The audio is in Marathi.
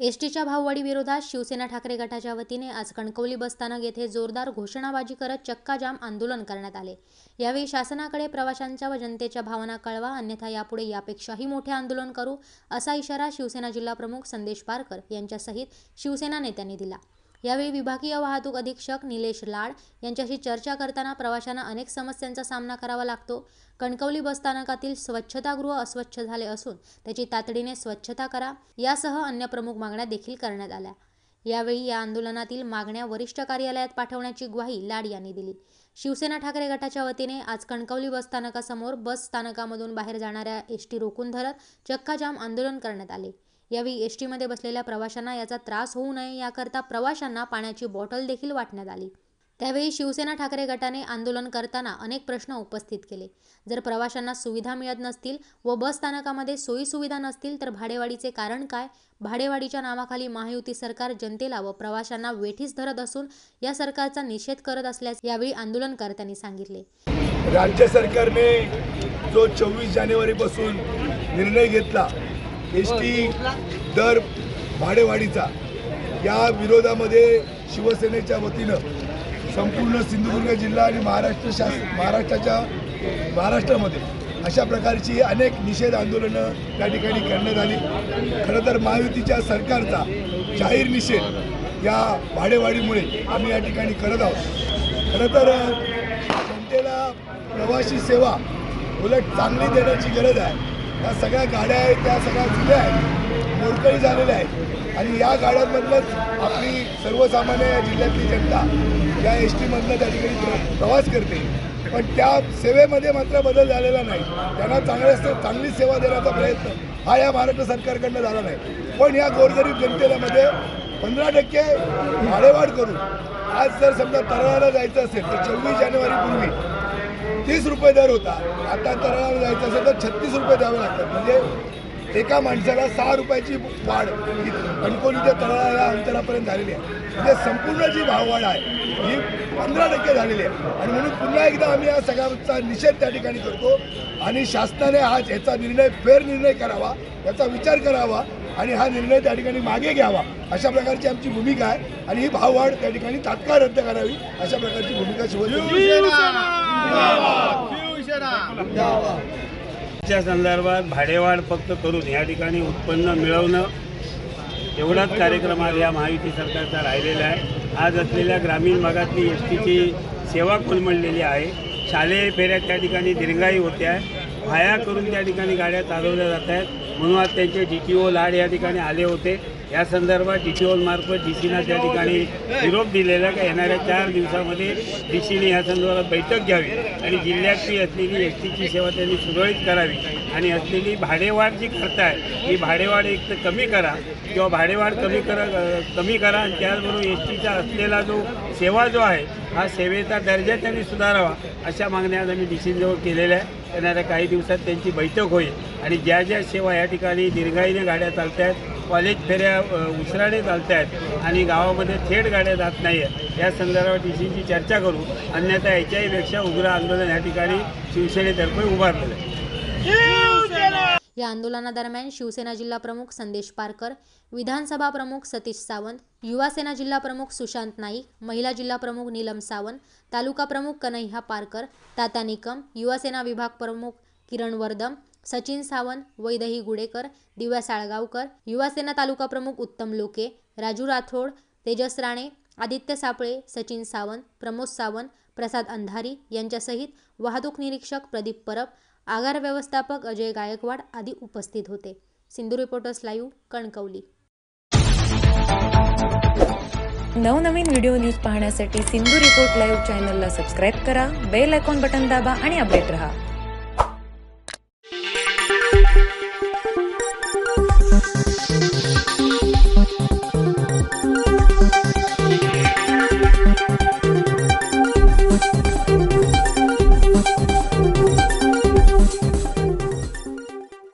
एसटीच्या भाववाढीविरोधात शिवसेना ठाकरे गटाच्या वतीने आज कणकवली बसस्थानक येथे जोरदार घोषणाबाजी करत चक्काजाम आंदोलन करण्यात आले. यावेळी शासनाकडे प्रवाशांच्या व जनतेच्या भावना कळवा अन्यथा यापुढे यापेक्षाही मोठे आंदोलन करू असा इशारा शिवसेना जिल्हाप्रमुख संदेश पारकर यांच्यासहित शिवसेना नेत्यांनी दिला. यावेळी विभागीय वाहतूक अधीक्षक निलेश लाड यांच्याशी चर्चा करताना प्रवाशांना अनेक समस्यांचा सामना करावा लागतो. कणकवली बसस्थानकातील स्वच्छतागृह अस्वच्छ झाले असून त्याची तातडीने स्वच्छता करा यासह अन्य प्रमुख मागण्या देखील करण्यात आल्या. यावेळी या आंदोलनातील मागण्या वरिष्ठ कार्यालयात पाठवण्याची ग्वाही लाड यांनी दिली. शिवसेना ठाकरे गटाच्या वतीने आज कणकवली बसस्थानकासमोर बस स्थानकामधून बाहेर जाणाऱ्या एसटी रोखून धरत चक्काजाम आंदोलन करण्यात आले. यावेळी एसटीमध्ये बसलेल्या प्रवाशांना याचा त्रास होऊ नये याकरता प्रवाशांना पाण्याची बॉटल देखील वाटण्यात आली. त्यावेळी शिवसेना ठाकरे गटाने आंदोलन करताना अनेक प्रश्न उपस्थित केले. जर प्रवाशांना सुविधा मिळत नसतील व बस स्थानकामध्ये सोयीसुविधा नसतील तर भाडेवाढीचे कारण काय? भाडेवाढीच्या नावाखाली महायुती सरकार जनतेला व प्रवाशांना वेठीस धरत असून या सरकारचा निषेध करत असल्याचे यावेळी आंदोलनकर्त्यांनी सांगितले. राज्य सरकारने जो चोवीस जानेवारीपासून निर्णय घेतला एस टी दर भाडेवाढीचा या विरोधामध्ये शिवसेनेच्या वतीनं संपूर्ण सिंधुदुर्ग जिल्हा आणि महाराष्ट्र शास महाराष्ट्राच्या महाराष्ट्रामध्ये अशा प्रकारची अनेक निषेध आंदोलनं त्या ठिकाणी करण्यात आली. खरं तर महायुतीच्या सरकारचा जाहीर निषेध या भाडेवाढीमुळे आम्ही या ठिकाणी करत आहोत. खरं तर जनतेला प्रवासी सेवा उलट चांगली देण्याची गरज आहे. या सगळ्या गाड्या आहेत त्या सगळ्या जुन्या आहेत. मोडकळी झालेल्या आहेत. आणि या गाड्यांमधनंच आपली सर्वसामान्य या जिल्ह्यातली जनता या एस टीमधनं त्या ठिकाणी प्रवास करते. पण त्या सेवेमध्ये मात्र बदल झालेला नाही. त्यांना चांगल्या चांगली सेवा देण्याचा प्रयत्न हा या महाराष्ट्र सरकारकडनं झाला नाही. पण या गोरगरीब जनतेमध्ये पंधरा टक्के भाडेवाढ करून आज जर समजा तळाला जायचं असेल तर चोवीस जानेवारीपूर्वी तीस रुपये दर होता. आता तळाला जायचं असेल तर छत्तीस रुपये द्यावे लागतात. म्हणजे एका माणसाला सहा रुपयाची वाढ ही कणकोली तळाला अंतरापर्यंत झालेली आहे. म्हणजे संपूर्ण जी भाववाढ आहे ही पंधरा टक्के झालेली आहे. आणि म्हणून पुन्हा एकदा आम्ही या सगळ्याचा निषेध त्या ठिकाणी करतो. आणि शासनाने हा याचा निर्णय फेर निर्णय करावा याचा विचार करावा आणि हा निर्णय त्या ठिकाणी मागे घ्यावा अशा प्रकारची आमची भूमिका आहे. आणि ही भाववाढ त्या ठिकाणी तात्काळ रद्द करावी अशा प्रकारची भूमिका शिवसेना! च्या संदर्भात भाडेवाढ फक्त करून या ठिकाणी उत्पन्न मिळवणं एवढाच कार्यक्रम आज या महायुती सरकारचा राहिलेला आहे. आज असलेल्या ग्रामीण भागातली एस टीची सेवा कोलमडलेली आहे. शालेय फेऱ्या त्या ठिकाणी दीर्घाई होत्या. भाया करून त्या ठिकाणी गाड्या चालवल्या जात आहेत. म्हणून आज त्यांचे डी टी ओ लाड या ठिकाणी आले होते. या संदर्भात डी टी ओलमार्फत डी सीना त्या ठिकाणी निरोप दिलेला का येणाऱ्या चार दिवसामध्ये डी सीने या संदर्भात बैठक घ्यावी आणि जिल्ह्यातली असलेली एस टीची सेवा त्यांनी सुरळीत करावी आणि असलेली भाडेवाढ जी करताय ही भाडेवाढ एक तर कमी करा किंवा भाडेवाढ कमी करा कमी करा आणि त्याचबरोबर एस टीचा असलेला जो सेवा जो आहे हा सेवेचा दर्जा त्यांनी सुधारावा अशा मागण्या आज आम्ही डी सीजवळ केलेल्या आहे येणाऱ्या काही दिवसात त्यांची बैठक होईल आणि ज्या ज्या सेवा या ठिकाणी दीर्घाईने गाड्या चालत आहेत कॉलेज फेऱ्या उसराडे चालत आहेत आणि गावामध्ये थेट गाड्या जात नाही आहेत या संदर्भात डी चर्चा करू. अन्यथा याच्याहीपेक्षा उग्र आंदोलन या ठिकाणी शिवसेनेतर्फे उभारलेलं आहे. या आंदोलनादरम्यान शिवसेना जिल्हा प्रमुख संदेश पारकर विधानसभा प्रमुख सतीश सावंत युवा सेना जिल्हा प्रमुख सुशांत नाईक महिला जिल्हा प्रमुख नीलम सावंत तालुका प्रमुख कन्हैया पारकर ताता निकम युवा सेना विभाग प्रमुख किरण वर्दम सचिन सावंत वैदही गुडेकर दिव्या साळगावकर युवासेना तालुका प्रमुख उत्तम लोके राजू राठोड तेजस राणे आदित्य सापळे सचिन सावंत प्रमोद सावंत प्रसाद अंधारी यांच्यासहित वाहतूक निरीक्षक प्रदीप परब आगार व्यवस्थापक अजय गायकवाड आदी उपस्थित होते. Sindhu reporters live Kankavli. नवनवीन व्हिडिओ न्यूज पाहण्यासाठी सिंधू रिपोर्ट लाईव्ह चॅनलला सबस्क्राईब करा बेल आयकॉन बटन दाबा आणि अपडेट रहा. thank you